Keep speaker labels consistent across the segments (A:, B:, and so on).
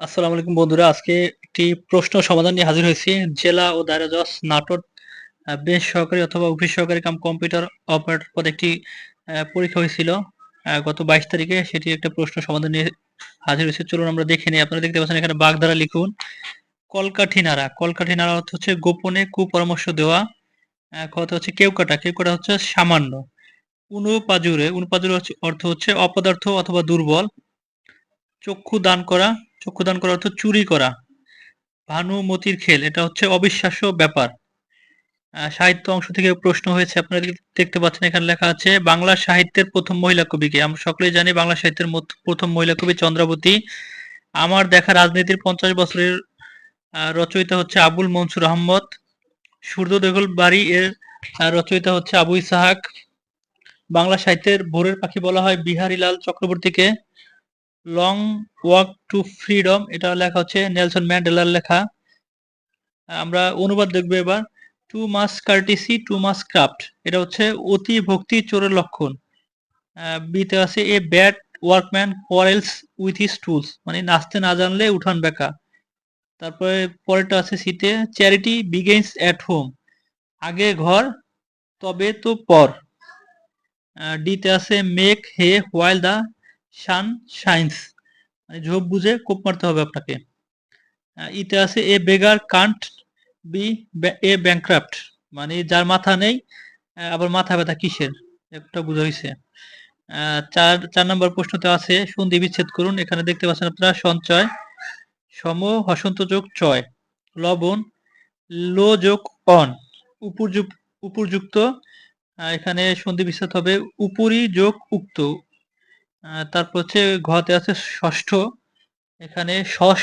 A: আসসালামু আলাইকুম বন্ধুরা, আজকে একটি প্রশ্ন সমাধান নিয়ে হাজির হয়েছি। জেলা ও দায়রা জজ, নাটোর বেশ সহকারী অথবা অফিস সহকারী কাম কম্পিউটার অপারেটর পদে একটি পরীক্ষা হয়েছিল গত বাইশ তারিখে। সেটি একটা প্রশ্ন সমাধান নিয়ে হাজির হয়েছে। চলুন আমরা দেখে নিই। আপনারা দেখতে পাচ্ছেন এখানে বাগধারা লিখুন কলকাঠি নাড়া কলকাঠি নাড়া অর্থ হচ্ছে গোপনে কুপরামর্শ দেওয়া কথা হচ্ছে কেউ কাটা। কেউ কাটা হচ্ছে সামান্য। উনুপাজুরে উনুপাজুরে অর্থ হচ্ছে অপদার্থ অথবা দুর্বল। চক্ষু দান করা চক্ষু দান করা অর্থ চুরি করা। ভানুমতির খেল, এটা হচ্ছে অবিশ্বাস্য ব্যাপার। সাহিত্য অংশ থেকে প্রশ্ন হয়েছে, আপনারা দেখতে- পাচ্ছেন, এখানে লেখা আছে, বাংলা সাহিত্যের প্রথম মহিলা কবিকে। আমরা সকলেই জানি বাংলা সাহিত্যের প্রথম মহিলা কবি চন্দ্রাবতী। আমার দেখা রাজনীতির পঞ্চাশ বছরের রচয়িতা হচ্ছে আবুল মনসুর আহমদ। সূর্য দেগল বাড়ি এর রচয়িতা হচ্ছে আবু ইসাহাক। বাংলা সাহিত্যের ভোরের পাখি বলা হয় বিহারীলাল চক্রবর্তীকে। লং ওয়াক টু ফ্রিডম এটা লেখা হচ্ছে নেলসন ম্যান্ডেলার লেখা। আমরা অনুবাদ দেখব এবার। Too much courtesy too much craft এটা হচ্ছে অতি ভক্তি চোরের লক্ষণ। বিতে আছে a bad workman quarrels with his tools মানে নাচতে না জানলে উঠান বেকা। তারপরে পরেরটা আছে সিতে চ্যারিটি বিগেন্স অ্যাট হোম আগে ঘর, তবে তো পর। ডিতে আছে make hay while the sun shines. মানে ঝোপ বুঝে কোপ মারতে হবে আপনাকে। ইতে আছে a beggar can't be a bankrupt. মানে যার মাথা নেই আবার মাথা ব্যথা কিসের? একটা বুঝা হয়েছে চার চার নম্বর প্রশ্নতে আছে সন্ধি বিচ্ছেদ করুন। এখানে দেখতে পাচ্ছেন আপনারা সঞ্চয় সম হসন্ত যোগ চয় লবণ লো যোগ অন। উপযুক্ত আহ, এখানে সন্ধি বিচ্ছেদ হবে উপরি যোগ উক্ত। তারপর হচ্ছে ঘতে আছে ষষ্ঠ। এখানে শস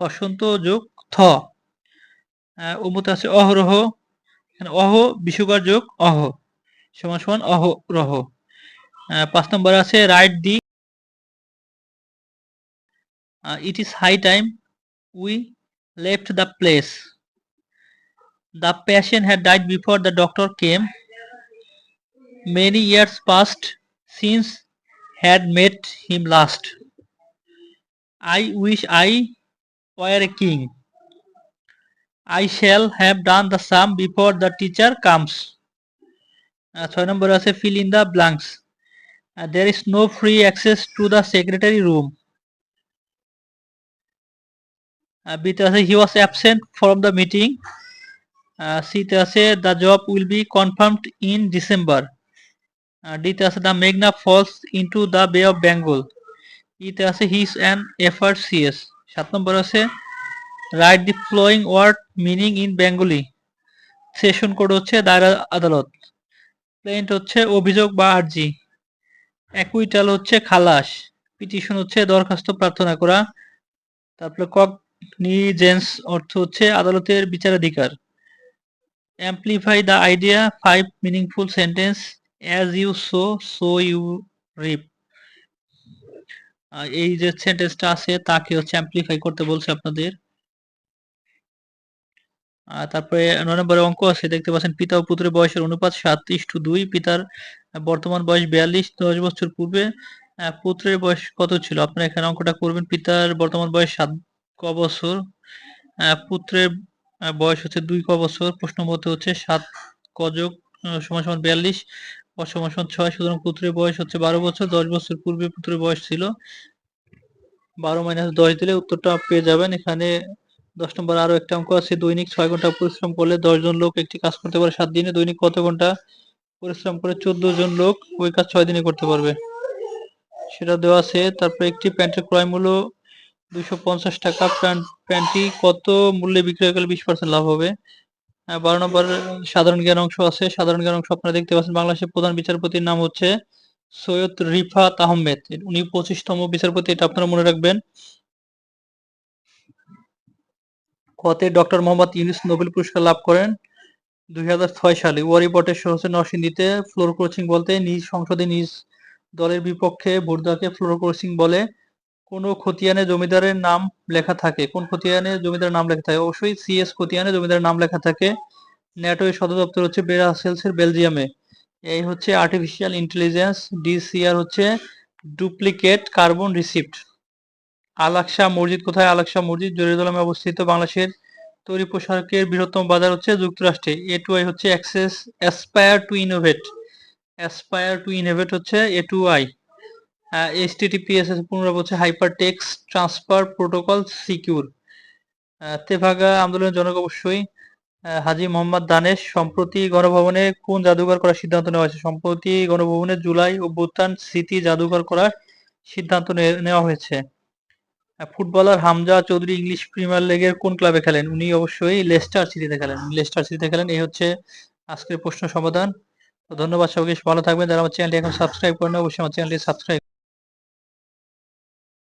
A: হসন্ত যোগ থ। উমতে আছে অহরহ এখানে অহ, বিশুগার যোগ অহ। সমান সমান অহরহ পাঁচ নম্বর আছে right the it is high time we left the place the patient had died before the doctor came many years past since had met him last I wish I were a king I shall have done the sum before the teacher comes. Uh, ছয় নম্বর আছে fill in the blanks. Uh, there is no free access to the secretary room. Uh, B তে আছে he was absent from the meeting. Uh, C তে আছে the job will be confirmed in December. D আছে the মেঘনা falls into the bay of Bengal. ইতে আছে is an effort CS. সাত নম্বর আছে, right the flowing word meaning in Bengali. Session court হচ্ছে দায়রা আদালত। প্লেন্ট হচ্ছে অভিযোগ বা আর্জি। অ্যাকুইটাল হচ্ছে খালাস। পিটিশন হচ্ছে দরখাস্ত প্রার্থনা করা। তারপরে কগনিজেন্স অর্থ হচ্ছে আদালতের বিচারাধিকার। Amplify the idea, five meaningful sentence. As you sow so you reap এই যে সেন্টেন্সটা আছে তাকে হচ্ছে অ্যাম্পলিফাই করতে বলছে আপনাদের। তারপরে নয় নম্বরে অঙ্ক আছে দেখতে পাচ্ছেন পিতা ও পুত্রের বয়সের অনুপাত সাত ইস্টু দুই পিতার বর্তমান বয়স বিয়াল্লিশ দশ বছর পূর্বে পুত্রের বয়স কত ছিল? আপনারা এখানে অঙ্কটা করবেন পিতার বর্তমান বয়স সাত ক বছর পুত্রের বয়স হচ্ছে দুই ক বছর প্রশ্ন মতে হচ্ছে সাত ক যোগ আহ, সমান সমান বিয়াল্লিশ সমান ছয়, সুতরাং পুত্রের বয়স হচ্ছে বারো বছর, দশ বছর পূর্বে পুত্রের বয়স ছিল। বারো মাইনাস দশ দিলে উত্তরটা পেয়ে যাবেন। এখানে দশ নম্বর আরও একটা অঙ্ক আছে, দৈনিক ছয় ঘণ্টা পরিশ্রম করলে দশ জন লোক একটি কাজ করতে পারে, সাত দিনে দৈনিক কত ঘণ্টা পরিশ্রম করে চোদ্দ জন লোক ওই কাজ ছয় দিনে করতে পারবে? সেটা দেওয়া আছে। তারপর একটি প্যান্টের ক্রয় মূল্য দুইশো পঞ্চাশ টাকা। প্যান্ট প্যান্টটি কত মূল্যে বিক্রয় করলে বিশ পার্সেন্ট লাভ হবে? বারো নম্বর সাধারণ জ্ঞান অংশ আছে। সাধারণ জ্ঞান অংশ আপনারা দেখতে পাচ্ছেন, বাংলাদেশের প্রধান বিচারপতির নাম হচ্ছে সৈয়দ রিফাত আহমেদ। উনি পঁচিশতম বিচারপতি, এটা আপনারা মনে রাখবেন। কতে ডক্টর মোহাম্মদ ইউনুস নোবেল পুরস্কার লাভ করেন দুই হাজার ছয় সালে। ওয়ার রিপোর্টের শহরে নরসিংদীতে ফ্লোর ক্রসিং বলতে নিজ সংসদে নিজ দলের বিপক্ষে ভোট দেওয়াকে ফ্লোর ক্রসিং বলে। কোন খতিয়ানে জমিদারের নাম লেখা থাকে? কোন খতিয়ানে জমিদারের নাম লেখা থাকে? অবশ্যই সিএস খতিয়ানে জমিদারের নাম লেখা থাকে। ন্যাটো এর সদর দপ্তর হচ্ছে ব্রাসেলসের বেলজিয়ামে। এই হচ্ছে আর্টিফিশিয়াল ইন্টেলিজেন্স ডিসিআর হচ্ছে ডুপ্লিকেট কার্বন রিসিপ্ট আলাকশা মসজিদ কোথায়? আলাকশা মসজিদ, জেরুজালেমে অবস্থিত বাংলাদেশের তৈরি পোশাকের বৃহত্তম বাজার হচ্ছে যুক্তরাষ্ট্রে। এ টু আই হচ্ছে access aspire to innovate aspire to innovate হচ্ছে এ টু আই এইচটিটিপিএস পুনরায় বলছে hyper text transfer protocol secure Tebhaga আন্দোলনের জনক অবশ্যই। হাজী মোহাম্মদ দানেশ, সম্প্রতি গণভবনে কোন জাদুঘর করার সিদ্ধান্ত নেওয়া হয়েছে? সম্প্রতি গণভবনে জুলাই অভ্যুত্থান স্মৃতি জাদুঘর করার সিদ্ধান্ত নেওয়া হয়েছে। Footballer Hamza Choudhury English premier লিগের কোন ক্লাবে খেলেন? উনি অবশ্যই লেস্টার সিটিতে খেলেন। লেস্টার সিটিতে খেলেন, এই হচ্ছে আজকের প্রশ্ন সমাধান। ধন্যবাদ সবাইকে, ভালো থাকবেন। যারা আমার চ্যানেলটি এখন সাবস্ক্রাইব করেন অবশ্যই আমার চ্যানেলটি সাবস্ক্রাইব